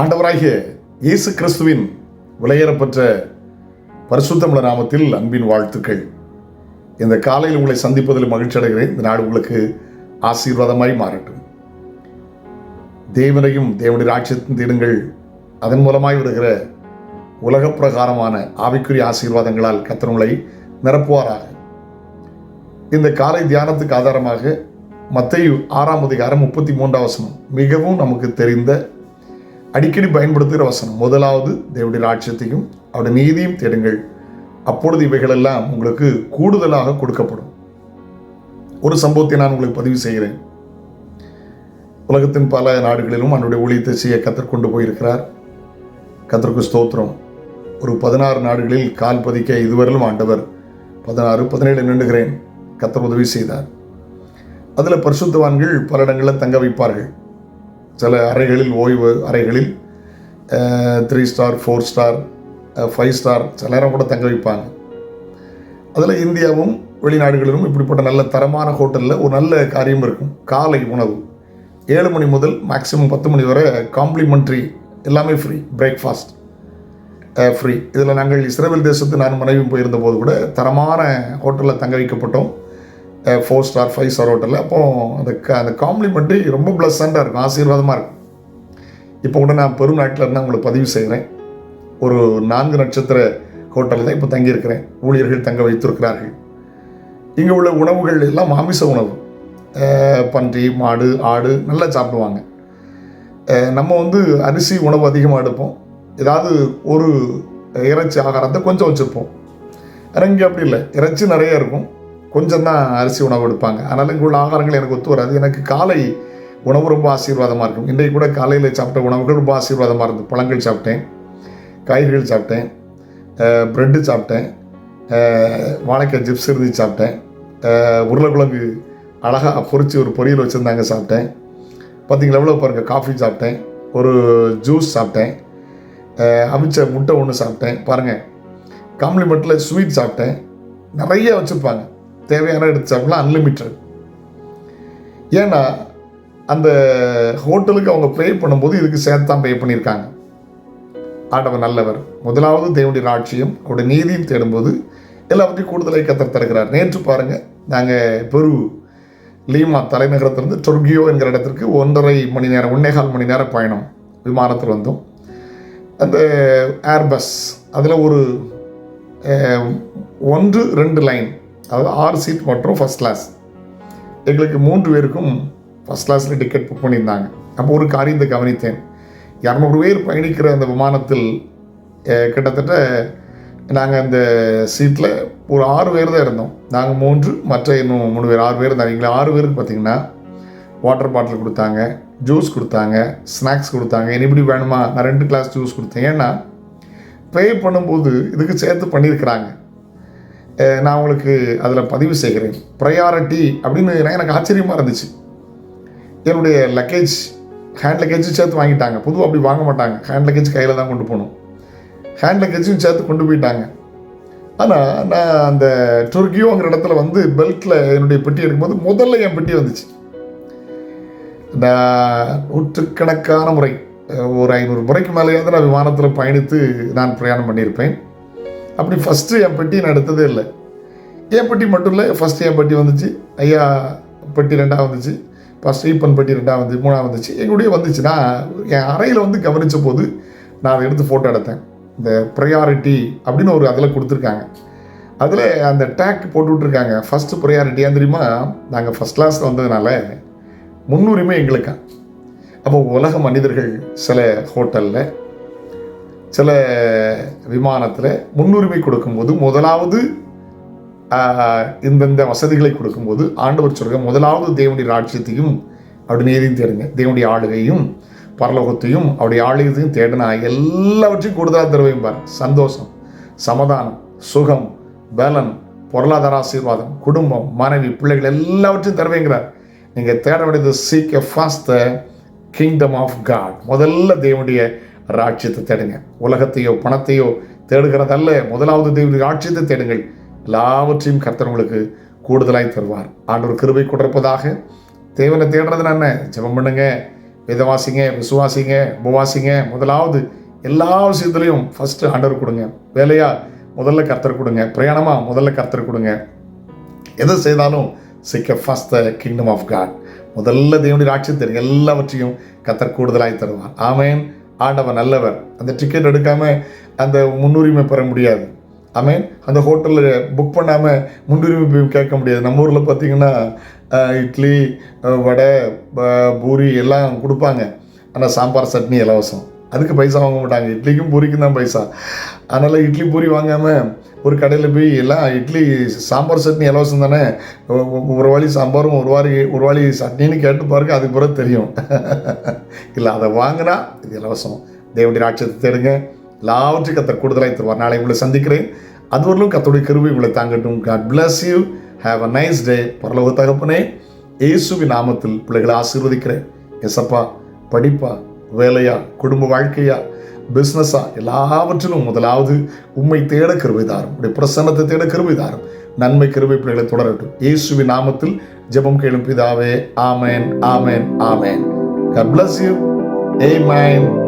ஆண்டவராகிய இயேசு கிறிஸ்துவின் விலையேறப்பெற்ற பரிசுத்தமிழ நாமத்தில் அன்பின் வாழ்த்துக்கள். இந்த காலையில் உங்களை சந்திப்பதில் மகிழ்ச்சி அடைகிறேன். இந்த நாடு உங்களுக்கு ஆசீர்வாதமாய் மாறட்டும். தேவனையும் தேவனுடைய ராட்சியத்தின் தேடுங்கள். அதன் மூலமாய் வருகிற உலக பிரகாரமான ஆவிக்குரிய ஆசீர்வாதங்களால் கத்தனங்களை நிரப்புவாராக. இந்த காலை தியானத்துக்கு ஆதாரமாக மத்தையு ஆறாம் அதிகாரம் முப்பத்தி மூன்றாம் வசனம் மிகவும் நமக்கு தெரிந்த அடிக்கடி பயன்படுத்துகிற வசனம். முதலாவது தேவடைய ராட்சியத்தையும் அவருடைய நீதியும் தேடுங்கள். அப்பொழுது இவைகளெல்லாம் உங்களுக்கு கூடுதலாக கொடுக்கப்படும். ஒரு சம்பவத்தை நான் உங்களுக்கு பதிவு செய்கிறேன். உலகத்தின் பல நாடுகளிலும் அவனுடைய ஊழியத்தை செய்ய கத்தர் கொண்டு போயிருக்கிறார். கத்தருக்கு ஸ்தோத்திரம். ஒரு பதினாறு நாடுகளில் கால் பதிக்க இதுவரையிலும் ஆண்டவர் பதினாறு பதினேழு நின்றுகிறேன் கத்தர் உதவி செய்தார். அதில் பரிசுத்தவான்கள் பல இடங்களில் தங்க வைப்பார்கள். சில அறைகளில் ஓய்வு அறைகளில் three star four star five star சில நேரம் கூட தங்க வைப்பாங்க. அதில் இந்தியாவும் வெளிநாடுகளிலும் இப்படிப்பட்ட நல்ல தரமான ஹோட்டலில் ஒரு நல்ல காரியம் இருக்கும். காலை உணவு. ஏழு மணி முதல் மேக்ஸிமம் பத்து மணி வரை காம்ப்ளிமெண்ட்ரி எல்லாமே ஃப்ரீ பிரேக்ஃபாஸ்ட் ஃப்ரீ இதில் நாங்கள் இஸ்ரேல் தேசத்து நான் மனைவியும் போயிருந்த போது கூட தரமான ஹோட்டலில் தங்க வைக்கப்பட்டோம். ஃபோர் ஸ்டார் ஃபைவ் ஸ்டார் ஹோட்டலில் அப்போது அந்த க அந்த காம்ப்ளிமெண்ட்ரி ரொம்ப ப்ளசண்ட்டாக இருக்கும் ஆசீர்வாதமாக இருக்கும். இப்போ கூட நான் பெரும் நாட்டில் இருந்தால் உங்களுக்கு பதிவு செய்கிறேன் ஒரு நான்கு நட்சத்திர ஹோட்டலில் தான் இப்போ தங்கியிருக்கிறேன். ஊழியர்கள் தங்க வைத்திருக்கிறார்கள். இங்கே உள்ள உணவுகள் எல்லாம் மாமிச உணவு. பன்றி மாடு ஆடு நல்லா சாப்பிடுவாங்க. நம்ம வந்து அரிசி உணவு அதிகமாக எடுப்போம். ஏதாவது ஒரு இறைச்சி ஆகாரத்தை கொஞ்சம் வச்சுருப்போம். இங்கே அப்படி இல்லை. இறைச்சி நிறைய இருக்கும். கொஞ்சம் தான் அரிசி உணவு எடுப்பாங்க. அதனால் இங்கே உள்ள ஆகாரங்கள் எனக்கு ஒத்து வராது. எனக்கு காலை உணவு ரொம்ப ஆசீர்வாதமாக இருக்கும். இன்றைக்கு கூட காலையில் சாப்பிட்ட உணவுகள் ரொம்ப ஆசீர்வாதமாக இருந்தது. பழங்கள் சாப்பிட்டேன். காய்கறிகள் சாப்பிட்டேன். ப்ரெட்டு சாப்பிட்டேன். வாழைக்காய் ஜிப்ஸ் இருந்து சாப்பிட்டேன். உருளைக்கிழங்கு அழகாக பொறிச்சு ஒரு பொரியல் வச்சுருந்தாங்க சாப்பிட்டேன். பார்த்தீங்களா எவ்வளோ பாருங்கள் காஃபி சாப்பிட்டேன். ஒரு ஜூஸ் சாப்பிட்டேன். அவிச்ச முட்டை ஒன்று சாப்பிட்டேன். பாருங்கள் காம்ப்ளிமெண்ட்டில் ஸ்வீட் சாப்பிட்டேன். நிறைய வச்சுருப்பாங்க. தேவையான எடுத்து சாப்பிடலாம் அன்லிமிட்டட் ஏன்னா அந்த ஹோட்டலுக்கு அவங்க ப்ரே பண்ணும்போது இதுக்கு சேர்த்து தான் பே பண்ணியிருக்காங்க. ஆண்டவர் நல்லவர். முதலாவது தேவனுடைய ராட்சியம் அவருடைய நீதியும் தேடும்போது எல்லாவற்றையும் கூடுதலாக கத்தர் தருகிறார். நேற்று பாருங்கள் நாங்கள் பெரு லீமா தலைநகரத்திலிருந்து டொர்கியோ என்கிற இடத்திற்கு ஒன்றரை மணி நேரம் ஒன்னேகால் மணி நேரம் பயணம் விமானத்தில் வந்தோம். அந்த ஏர்பஸ் அதில் ஒரு ஒன்று ரெண்டு லைன் அதாவது ஆறு சீட் மற்றும் ஃபஸ்ட் கிளாஸ் எங்களுக்கு மூன்று பேருக்கும் ஃபஸ்ட் கிளாஸில் டிக்கெட் புக் பண்ணியிருந்தாங்க. அப்போ ஒரு காரியத்தை கவனித்தேன். இரநூறு பேர் பயணிக்கிற அந்த விமானத்தில் கிட்டத்தட்ட நாங்கள் அந்த சீட்டில் ஒரு ஆறு பேர் தான் இருந்தோம். நாங்கள் மூன்று மற்ற இன்னும் மூணு பேர் ஆறு பேர் இருந்தாங்க எங்களை ஆறு பேருக்கு பார்த்திங்கன்னா வாட்டர் பாட்டில் கொடுத்தாங்க ஜூஸ் கொடுத்தாங்க ஸ்நாக்ஸ் கொடுத்தாங்க. எப்படி வேணுமா? நான் ரெண்டு கிளாஸ் ஜூஸ் கொடுத்தேன். ஏன்னா பே பண்ணும்போது இதுக்கு சேர்த்து பண்ணியிருக்கிறாங்க. நான் உங்களுக்கு அதில் பதிவு செய்கிறேன். ப்ரையாரிட்டி அப்படின்னு எனக்கு ஆச்சரியமாக இருந்துச்சு. என்னுடைய லக்கேஜ் ஹேண்ட் லக்கேஜும் சேர்த்து வாங்கிட்டாங்க. பொதுவாக அப்படி வாங்க மாட்டாங்க. ஹேண்ட் லக்கேஜ் கையில் தான் கொண்டு போகணும். ஹேண்ட் லக்கேஜும் சேர்த்து கொண்டு போயிட்டாங்க. ஆனால் நான் அந்த டொர்கியோங்கிற இடத்துல வந்து பெல்ட்டில் என்னுடைய பெட்டி எடுக்கும்போது முதல்ல என் பெட்டி வந்துச்சு. நான் நூற்றுக்கணக்கான முறை ஒரு ஐநூறு முறைக்கு மேலேயாவது நான் விமானத்தில் பயணித்து நான் பிரயாணம் பண்ணியிருப்பேன். அப்படி ஃபஸ்ட்டு என் பெட்டி நான் எடுத்ததே இல்லை. என் பெட்டி மட்டும் இல்லை ஃபஸ்ட்டு என் பெட்டி வந்துச்சு. ஐயா பெட்டி ரெண்டாக வந்துச்சு. ஃபஸ்ட் ஈப்பன் பெட்டி ரெண்டாக வந்து மூணாக வந்துச்சு. எங்களுடைய வந்துச்சு. நான் என் அறையில் வந்து கவனித்த போது நான் அதை எடுத்து ஃபோட்டோ எடுத்தேன். இந்த ப்ரையாரிட்டி அப்படின்னு ஒரு அதில் கொடுத்துருக்காங்க. அதில் அந்த டேக் போட்டு விட்ருக்காங்க ஃபஸ்ட்டு ப்ரையாரிட்டி ஏன் தெரியுமா? நாங்கள் ஃபஸ்ட் கிளாஸில் வந்ததுனால முன்னுரிமை எங்களுக்கா? அப்போ உலக மனிதர்கள் சில ஹோட்டலில் சில விமானத்தில் முன்னுரிமை கொடுக்கும்போது முதலாவது இந்தந்த வசதிகளை கொடுக்கும்போது ஆண்டவர் சொல்கிற முதலாவது தேவனுடைய ராட்சியத்தையும் அப்படி நேரையும் தேடுங்க. தேவனுடைய ஆளுகையும் பரலோகத்தையும் அவருடைய ஆளுகையத்தையும் தேடினா எல்லாவற்றையும் கூடுதலாக தருவையும் பார். சந்தோஷம் சமாதானம் சுகம் பலன் பொருளாதார ஆசீர்வாதம் குடும்பம் மனைவி பிள்ளைகள் எல்லாவற்றையும் தருவேங்கிறார். நீங்கள் தேட வேண்டியது seek a first the kingdom of God முதல்ல தேவனுடைய ராட்சியத்தை தேடுங்க. உலகத்தையோ பணத்தையோ தேடுகிறதல்ல. முதலாவது தேவனுடைய ராட்சியத்தை தேடுங்கள். எல்லாவற்றையும் கர்த்தர் உங்களுக்கு கூடுதலாய் தருவார். ஆண்டவர் கிருபை கொடுப்பதாக. தேவனை தேடுறது என்ன? ஜெபம் பண்ணுங்க. விதவாசிங்க விசுவாசிங்க உபவாசிங்க. முதலாவது எல்லா விஷயத்துலையும் ஃபஸ்ட்டு ஆண்டவர் கொடுங்க. வேலையா? முதல்ல கர்த்தர் கொடுங்க. பிரயாணமாக முதல்ல கர்த்தர் கொடுங்க. எதை செய்தாலும் seek first the kingdom of God முதல்ல தேவனுடைய ராட்சியத்தை எல்லாவற்றையும் கத்தர் கூடுதலாய் தருவார். ஆமேன். ஆண்டவன் நல்லவர். அந்த டிக்கெட் எடுக்காமல் அந்த முன்னுரிமை பெற முடியாது. ஆமேன் அந்த ஹோட்டலில் புக் பண்ணாமல் முன்னுரிமை கேட்க முடியாது. நம்ம ஊரில் பார்த்தீங்கன்னா இட்லி வடை ப- பூரி எல்லாம் கொடுப்பாங்க. ஆனால் சாம்பார் சட்னி இலவசம். அதுக்கு பைசா வாங்க மாட்டாங்க. இட்லிக்கும் பூரிக்கும் தான் பைசா. அதனால் இட்லி பூரி வாங்காமல் ஒரு கடையில் போய் எல்லாம் இட்லி சாம்பார் சட்னி இலவசம் தானே? ஒரு வாளி சாம்பாரும் ஒரு வாரி ஒரு வாளி சட்னின்னு கேட்டு பாருங்க அதுக்கு பிறகு தெரியும். இல்லை அதை வாங்கினா இது இலவசம். தேவனுடைய ராட்சத்தை தேடுங்க. எல்லாவற்றையும் கத்த கூடுதலாக தருவார். நாளை உங்களை சந்திக்கிறேன். அதுவரையிலும் கத்தோடைய கருவி உங்களை தாங்கட்டும். God bless you have a nice day பரலோக தகப்பனே இயேசுவி நாமத்தில் பிள்ளைகளை ஆசீர்வதிக்கிறேன். எசப்பா படிப்பா வேலையா குடும்ப வாழ்க்கையா பிஸ்னஸா எல்லாவற்றிலும் முதலாவது உண்மை தேட கிருபைதாரும் உடைய பிரசன்னத்தை தேட கிருபைதாரும் நன்மை கிருபை பிள்ளைகளை தொடரட்டும் இயேசுவின் நாமத்தில் ஜெபம் கேளும் பிதாவே ஆமேன் ஆமேன் ஆமேன் God bless you. Amen.